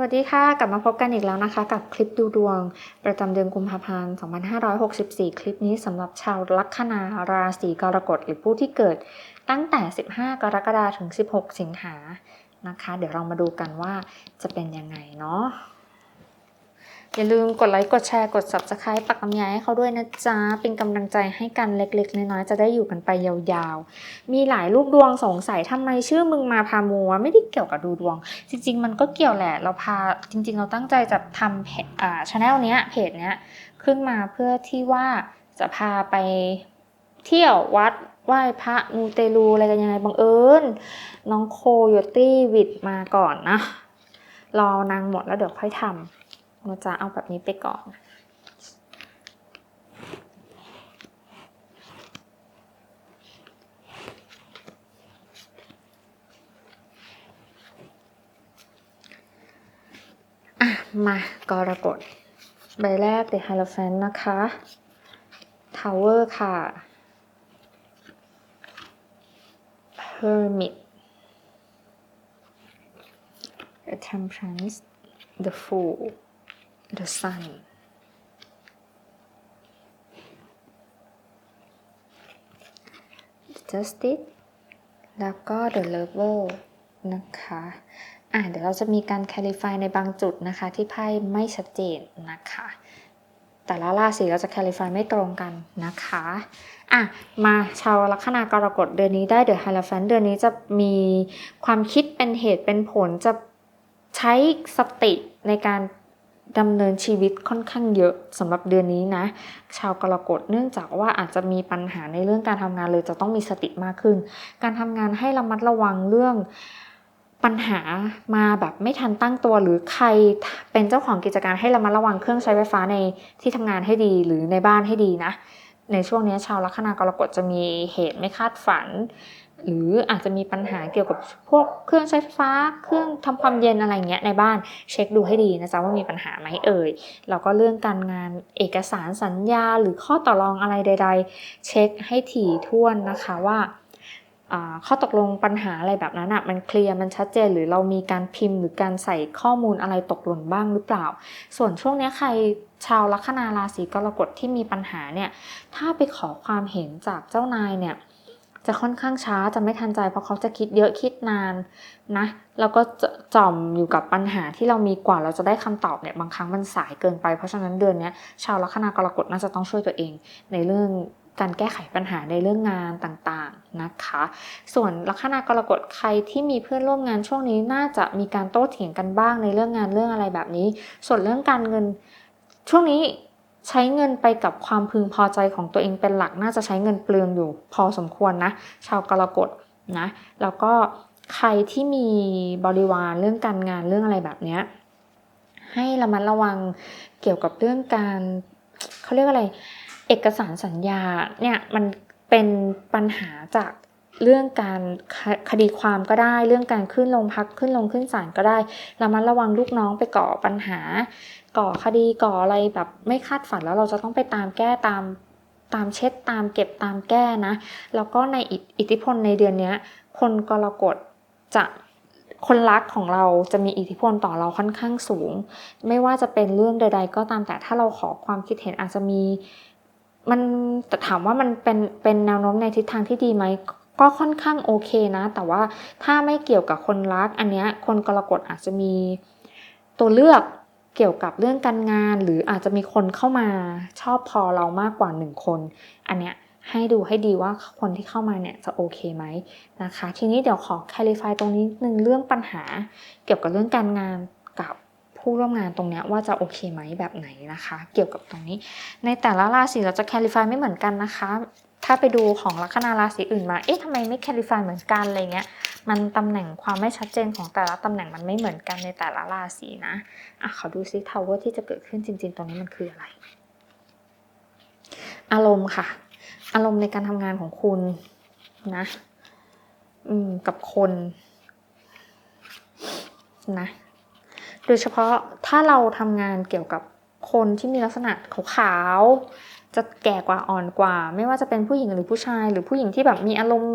สวัสดีค่ะ กลับมาพบกันอีกแล้วนะคะ กับคลิปดูดวง ประจำเดือนกุมภาพันธ์ 2564 คลิปนี้สำหรับชาวลัคนาราศีกรกฎหรือผู้ที่เกิดตั้งแต่ 15 กรกฎาคมถึง 16 สิงหานะคะ เดี๋ยวเรามาดูกันว่าจะเป็นยังไงเนาะ อย่าลืมกดไลค์กดแชร์กด subscribe ปักกำยายให้เขาด้วยนะจ๊ะ เป็นกำลังใจให้กันเล็กๆ น้อยๆจะได้อยู่กันไปยาวๆ มีหลายรูปดวงสงสัยทำไมชื่อมึงมาพามัว ไม่ได้เกี่ยวกับดูดวง จริง ๆ มันก็เกี่ยวแหละ เราพาจริง ๆ เราตั้งใจจะทำเพจอ่าช anel เนี้ยเพจเนี้ยขึ้นมาเพื่อที่ว่าจะพาไปเที่ยววัดไหว้พระมูเตลูอะไรกันยังไงบังเอิญน้องโคโยตี้วิดมาก่อนนะ รอนางหมดแล้วเดี๋ยวค่อยทำ เราจะเอาแบบนี้ไปก่อนอะมากรกฎใบแรกเดไฮโลแฟนนะคะทาวเวอร์ค่ะเฮอร์มิต The Temperance The Fool The Sun The Justice แล้วก็ The Lover นะคะ อะเดี๋ยวเราจะมีการ clarify ในบางจุดนะคะ ที่ไพ่ไม่ชัดเจนนะคะ แต่ละราศีเราจะ clarify ไม่ตรงกันนะคะ อะ มาชาวลัคนากรกฎเดือนนี้ได้เดอะ i ฮ r ฟนเดือนนี้จะมีความคิดเป็นเหตุเป็นผลจะใช้สติในการ ดำเนินชีวิตค่อนข้างเยอะสำหรับเดือนนี้นะ ชาวกรกฎเนื่องจากว่าอาจจะมีปัญหาในเรื่องการทำงานเลยจะต้องมีสติมากขึ้น การทำงานให้ระมัดระวังเรื่องปัญหามาแบบไม่ทันตั้งตัวหรือใครเป็นเจ้าของกิจการให้ระมัดระวังเครื่องใช้ไฟฟ้าในที่ทำงานให้ดีหรือในบ้านให้ดีนะ ในช่วงนี้ชาวลัคนากรกฎจะมีเหตุไม่คาดฝัน หรืออาจจะมีปัญหาเกี่ยวกับพวกเครื่องใช้ไฟฟ้า เครื่องทำความเย็นอะไรเงี้ยในบ้าน เช็คดูให้ดีนะจ๊ะว่ามีปัญหาไหมเอ่ยแล้วก็เรื่องการงานเอกสารสัญญา หรือข้อต่อรองอะไรใด ๆ เช็คให้ถี่ถ้วนนะคะว่าข้อตกลงปัญหาอะไรแบบนั้นอะมันเคลียร์มันชัดเจนหรือเรามีการพิมพ์หรือการใส่ข้อมูลอะไรตกหล่นบ้างหรือเปล่า ส่วนช่วงนี้ใครชาวลัคนาราศีกรกฎที่มีปัญหาเนี่ยถ้าไปขอความเห็นจากเจ้านายเนี่ย จะค่อนข้างช้าจะไม่ทันใจเพราะเขาจะคิดเยอะคิดนานนะแล้วก็จะจอมอยู่กับปัญหาที่เรามีกว่าเราจะได้คำตอบเนี่ยบางครั้งมันสายเกินไป เพราะฉะนั้นเดือนนี้ชาวลัคนากรกฎน่าจะต้องช่วยตัวเอง ในเรื่องการแก้ไขปัญหาในเรื่องงานต่างๆนะคะ ส่วนลัคนากรกฎใครที่มีเพื่อนร่วมงานช่วงนี้น่าจะมีการโต้เถียงกันบ้างในเรื่องงานเรื่องอะไรแบบนี้ ส่วนเรื่องการเงินช่วงนี้ ใช้เงินไปกับความพึงพอใจของตัวเองเป็นหลัก น่าจะใช้เงินเปลืองอยู่พอสมควรนะ ชาวกรกฎนะ แล้วก็ใครที่มีบริวารเรื่องการงานเรื่องอะไรแบบนี้ให้ระมัดระวังเกี่ยวกับเรื่องการเขาเรียกอะไร เอกสารสัญญาเนี่ยมันเป็นปัญหาจาก เรื่องการคดีความก็ได้ เรื่องการขึ้นลงพักขึ้นลงขึ้นศาลก็ได้ระมัดระวังลูกน้องไปก่อปัญหา ก่อคดีก่ออะไรแบบไม่คาดฝันแล้วเราจะต้องไปตามแก้ตามตามเช็ดตามเก็บตามแก้นะ แล้วก็ในอิทธิพลในเดือนนี้คนกรกฎจะคนรักของเราจะมีอิทธิพลต่อเราค่อนข้างสูง ไม่ว่าจะเป็นเรื่องใด ๆ ก็ตามแต่ถ้าเราขอความคิดเห็นอาจจะมีมันแต่ถามว่ามันเป็นเป็นแนวโน้มในทิศทางที่ดีไหม ก็ค่อนข้างโอเคนะ แต่ว่าถ้าไม่เกี่ยวกับคนรัก อันเนี้ยคนกรกฎอาจจะมีตัวเลือกเกี่ยวกับเรื่องการงาน หรืออาจจะมีคนเข้ามาชอบพอเรามากกว่าหนึ่งคน อันเนี้ยให้ดูให้ดีว่าคนที่เข้ามาเนี่ยจะโอเคไหมนะคะ ทีนี้เดี๋ยวขอ clarify ตรงนี้หนึ่งเรื่องปัญหา เกี่ยวกับเรื่องการงานกับผู้ร่วมงานตรงนี้ว่าจะโอเคไหมแบบไหนนะคะ เกี่ยวกับตรงนี้ ในแต่ละราศีเราจะคลิฟายไม่เหมือนกันนะคะ ถ้าไปดูของลัคนาราศีอื่นมา เอ๊ะทำไมไม่แคลิฟายเหมือนกันอะไรเงี้ย มันตำแหน่งความไม่ชัดเจนของแต่ละตำแหน่งมันไม่เหมือนกันในแต่ละราศีนะ อะขอดูซิทาวเวอร์ที่จะเกิดขึ้นจริง ๆตรงนี้มันคืออะไร อารมณ์ค่ะ อารมณ์ในการทำงานของคุณนะ อืม กับคนนะ โดยเฉพาะถ้าเราทำงานเกี่ยวกับคนที่มีลักษณะขาวๆ จะแก่กว่าอ่อนกว่า ไม่ว่าจะเป็นผู้หญิงหรือผู้ชาย หรือผู้หญิงที่แบบมีอารมณ์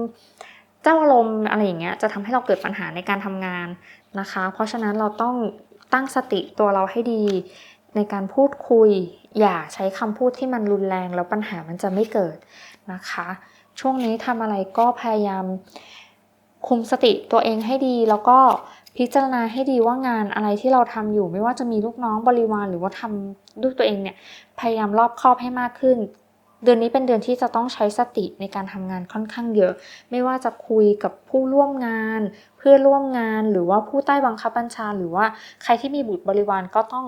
เจ้าอารมณ์อะไรอย่างเงี้ยจะทำให้เราเกิดปัญหาในการทำงานนะคะ เพราะฉะนั้นเราต้องตั้งสติตัวเราให้ดี ในการพูดคุย อย่าใช้คำพูดที่มันรุนแรงแล้วปัญหามันจะไม่เกิดนะคะ ช่วงนี้ทำอะไรก็พยายามคุมสติตัวเองให้ดีแล้วก็ พิจารณาให้ดีว่างานอะไรที่เราทำอยู่ ไม่ว่าจะมีลูกน้องบริวารหรือว่าทำด้วยตัวเองเนี่ยพยายามรอบคอบให้มากขึ้น เดือนนี้เป็นเดือนที่จะต้องใช้สติในการทำงานค่อนข้างเยอะ ไม่ว่าจะคุยกับผู้ร่วมงาน เพื่อร่วมงานหรือว่าผู้ใต้บังคับบัญชา หรือว่าใครที่มีบุตรบริวารก็ต้อง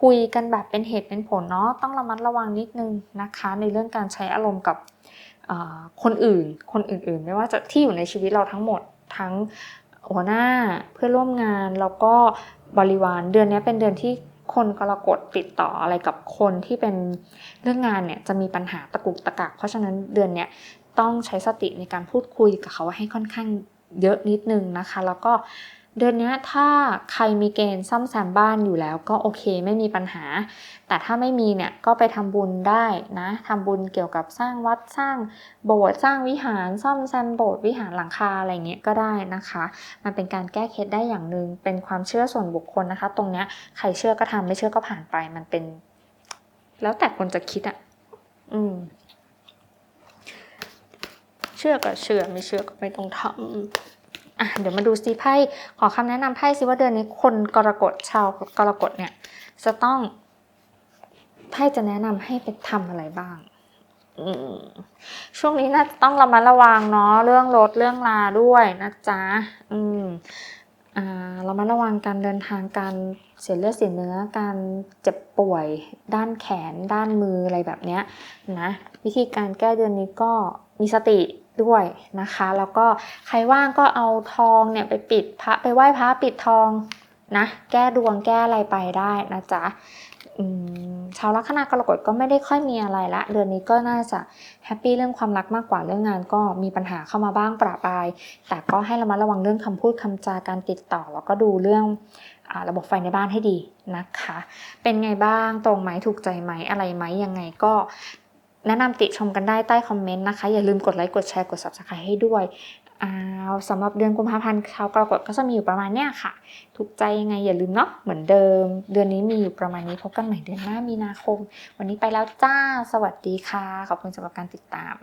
คุยกันแบบเป็นเหตุเป็นผลเนาะต้องระมัดระวังนิดนึงนะคะ ในเรื่องการใช้อารมณ์กับคนอื่น คนอื่นๆ ไม่ว่าจะที่อยู่ในชีวิตเราทั้งหมดทั้ง หัวหน้าเพื่อร่วมงานแล้วก็บริวารเดือนนี้เป็นเดือนที่คนกรกฎติดต่ออะไรกับคนที่เป็นเรื่องงานเนี่ยจะมีปัญหาตะกุกตะกัก เพราะฉะนั้นเดือนเนี้ยต้องใช้สติในการพูดคุยกับเขาให้ค่อนข้างเยอะนิดนึงนะคะ แล้วก็ เดือนนี้ถ้าใครมีเกณฑ์ซ่อมแซมบ้านอยู่แล้วก็โอเคไม่มีปัญหา แต่ถ้าไม่มีเนี่ยก็ไปทำบุญได้นะทำบุญเกี่ยวกับสร้างวัดสร้างโบสถ์สร้างวิหารซ่อมแซมโบสถ์วิหารหลังคาอะไรเงี้ยก็ได้นะคะ มันเป็นการแก้เคล็ดได้อย่างหนึ่งเป็นความเชื่อส่วนบุคคลนะคะ ตรงเนี้ยใครเชื่อก็ทำไม่เชื่อก็ผ่านไปมันเป็น แล้วแต่คนจะคิดอะอืมเชื่อก็เชื่อไม่เชื่อก็ไม่ต้องทำ อะเดี๋ยวมาดูซิไพ่ขอคำแนะนำไพ่ซิว่าเดือนนี้คนกรกฎชาวกรกฎเนี่ยจะต้องไพ่จะแนะนำให้ไปทำอะไรบ้างช่วงนี้น่าจะต้องระมัดระวังเนาะเรื่องรถเรื่องลาด้วยนะจ๊ะอืมอ่าเรามาระวังการเดินทางการเสียเลือดเสียเนื้อการเจ็บป่วย ด้านแขน ด้านมืออะไรแบบเนี้ยนะวิธีการแก้เดือนนี้ก็มีสติ ด้วยนะคะ แล้วก็ใครว่างก็เอาทองเนี่ยไปปิดพระไปไหว้พระปิดทองนะ แก้ดวงแก้อะไรไปได้นะจ๊ะชาวลัคนากรกฎก็ไม่ได้ค่อยมีอะไรละ เดือนนี้ก็น่าจะแฮปปี้เรื่องความรักมากกว่าเรื่องงานก็มีปัญหาเข้ามาบ้างประปราย แต่ก็ให้ระมัดระวังเรื่องคำพูดคำจาการติดต่อ แล้วก็ดูเรื่องอระบบไฟในบ้านให้ดีนะคะ เป็นไงบ้างตรงไหมถูกใจไหมอะไรไหมยังไงก็ แนะนำติชมกันได้ใต้คอมเมนต์นะคะ อย่าลืมกดไลค์กดแชร์กด subscribe ให้ด้วยอ่าสำหรับเดือนกุมภาพันธ์ชาวกรกฎก็จะมีอยู่ประมาณเนี้ยค่ะ ถูกใจยังไงอย่าลืมเนาะเหมือนเดิม เดือนนี้มีอยู่ประมาณนี้พบกันใหม่เดือนหน้ามีนาคม วันนี้ไปแล้วจ้า สวัสดีค่ะ ขอบคุณสำหรับการติดตาม